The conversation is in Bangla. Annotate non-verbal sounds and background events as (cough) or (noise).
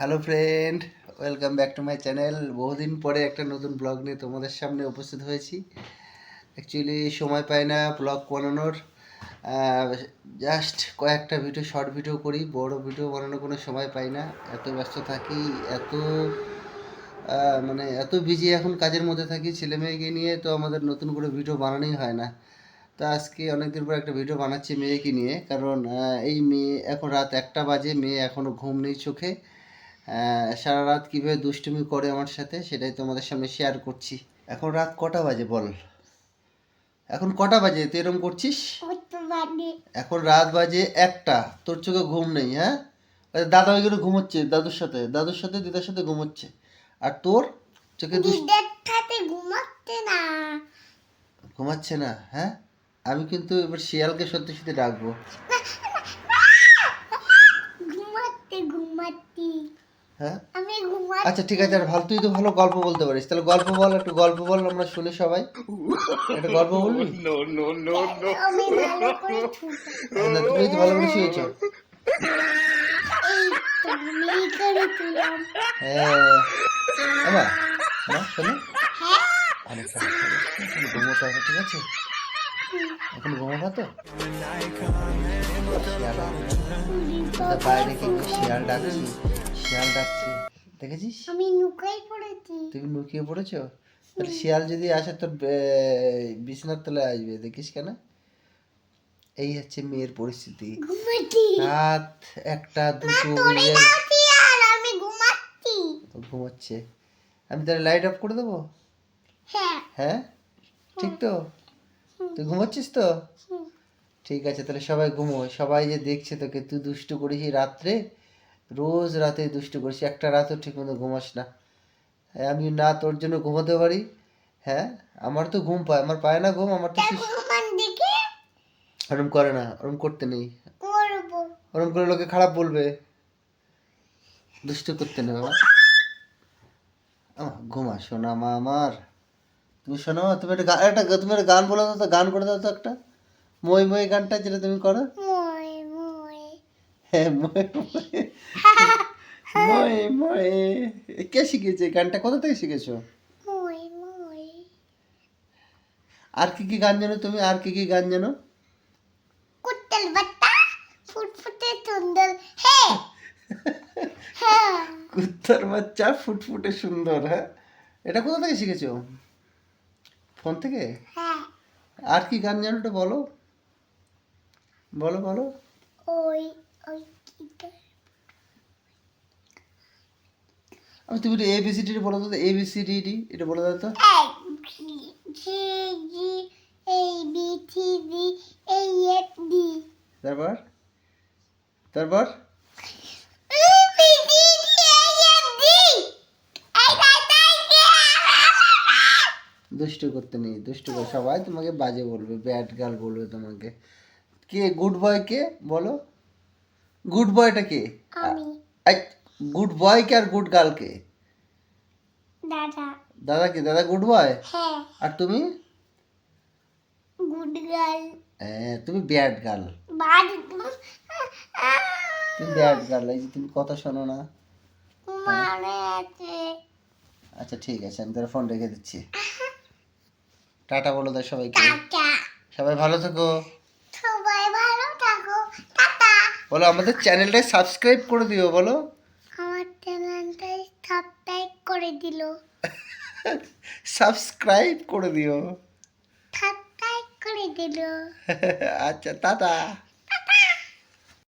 Hello friend welcome back to my channel বহুদিন পরে একটা নতুন ব্লগ নিয়ে তোমাদের সামনে উপস্থিত হয়েছি। অ্যাকচুয়ালি সময় পাই না ব্লগ বানানোর। জাস্ট কয়েকটা ভিডিও শর্ট ভিডিও করি। বড় ভিডিও বানানোর কোনো সময় পাই না। এত ব্যস্ত থাকি, এত মানে এত বিজি এখন কাজের মধ্যে থাকি ছেলে মেয়েকে নিয়ে তো আমাদের নতুন করে ভিডিও বানানোই হয় না। তো আজকে অনেকদিন পর একটা ভিডিও বানাচ্ছি মেয়েকে নিয়ে। কারণ এই মেয়ে এখন রাত একটা বাজে, মেয়ে এখনও ঘুম নেই চোখে। সারা রাত কীভাবে দুষ্টুমি করে আমার সাথে সেটাই তোমাদের সামনে শেয়ার করছি। এখন রাত কটা বাজে বল? এখন কটা বাজে? তুই এরকম করছিস? এখন রাত বাজে একটা। তোর চোখে ঘুম নেই হ্যাঁ? দাদা ওইগুলো ঘুমোচ্ছে দাদুর সাথে। দাদুর সাথে দিদার সাথে ঘুমোচ্ছে। আর তোর চোখে ঘুমাচ্ছে না। ঘুমাচ্ছে না হ্যাঁ? আমি কিন্তু এবার শিয়ালকে সত্যি সত্যি ডাকবো। হ্যাঁ? আচ্ছা ঠিক আছে আর ভালো তুই তো ভালো গল্প বলতে পারিস। তাহলে গল্প বল একটু গল্প বল আমরা শুনি সবাই। একটা গল্প বলবি? (laughs) না তুমি তো ভালো করে শুয়েছো। এই তো আমি করেছিলাম হ্যাঁ। শোনো। হ্যাঁ। ঘুমোতে হবে ঠিক আছে? এখন ঘুমাবো তো? শিয়াল বাইরে কিন্তু শিয়াল ডাকছি শিয়াল ডাকছি। দেখেছিস? আমি নুকাই পড়েছি। তুমি লুকিয়ে পড়েছো? তাহলে শিয়াল যদি আসে তোর বিছানার তলে আসবে দেখিস কেন? এই হচ্ছে মেয়ের পরিস্থিতি। রাত একটা দুটো আমি ঘুমাচ্ছি। আমি তাহলে লাইট অফ করে দেবো? হ্যাঁ। হ্যাঁ? ঠিক তো? তুই ঘুমোচ্ছিস তো? ঠিক আছে তাহলে সবাই ঘুমো। সবাই যে দেখছে তোকে তুই দুষ্টু করিস রাত্রে রোজ রাতে দুষ্টু করিস একটা রাতও ঠিক মতো ঘুমাস না। হ্যাঁ, আমি না তোর জন্য ঘুমাতে পারি। হ্যাঁ আমার তো ঘুম পায় আমার পায় না ঘুম আমার তো ওরম করে না ওরম করতে নেই। ওরম করে লোকে খারাপ বলবে। দুষ্টু করতে নেই বাবা। ঘুমা শোনা মা আমার। তুমি শোনো তুমি একটা গা- একটা তুমি একটা গান বলো তো গান করে দাও তো একটা। মই মই গানটা যেটা তুমি করো। মই মই মই মই কে শিখিয়েছে গানটা? কোথা থেকে শিখেছো? আর কি কি গান জানো তুমি? আর কি কি গান জানো? কুত্তল বাত্তা ফুটফুটে সুন্দর। হে! (laughs) হ্যাঁ। কুত্তার বাচ্চা ফুটফুটে সুন্দর হ্যাঁ? এটা কোথা থেকে শিখেছো? ফোন থেকে? হ্যাঁ। আর কি গান জানো বলো। বলো বলো। ওই? আমি তুমি এ বি সি ডি বলো তো A B C D D এটা বলে দাও তো। তারপর? তারপর? দুষ্টু করতে নেই, দুষ্টু করে সবাই তোমাকে বাজে বলবে ব্যাড গার্ল বলবে তোমাকে। কে গুড বয় কে, বলো? গুড বয়টা কে? আমি। গুড বয় কে আর গুড গার্ল কে? দাদা। দাদা কে? দাদা গুড বয় হ্যাঁ। আর তুমি? গুড গার্ল হ্যাঁ তুমি ব্যাড গার্ল বাদ তুমি ব্যাড গার্ল এই যে তুমি কথা শোনো না। মানে আছে আচ্ছা ঠিক আছে আমি তোর ফোন রেখে দিচ্ছি। টাটা বলো দাও সবাইকে। টাটা। সবাই ভালো থেকো সবাই ভালো থাকো টাটা বলো আমাদের চ্যানেলটাই সাবস্ক্রাইব করে দিও বলো। আমার চ্যানেলটাই সাবস্ক্রাইব করে দিল। সাবস্ক্রাইব করে দিও। সাবস্ক্রাইব করে দিল। (laughs) আচ্ছা টাটা।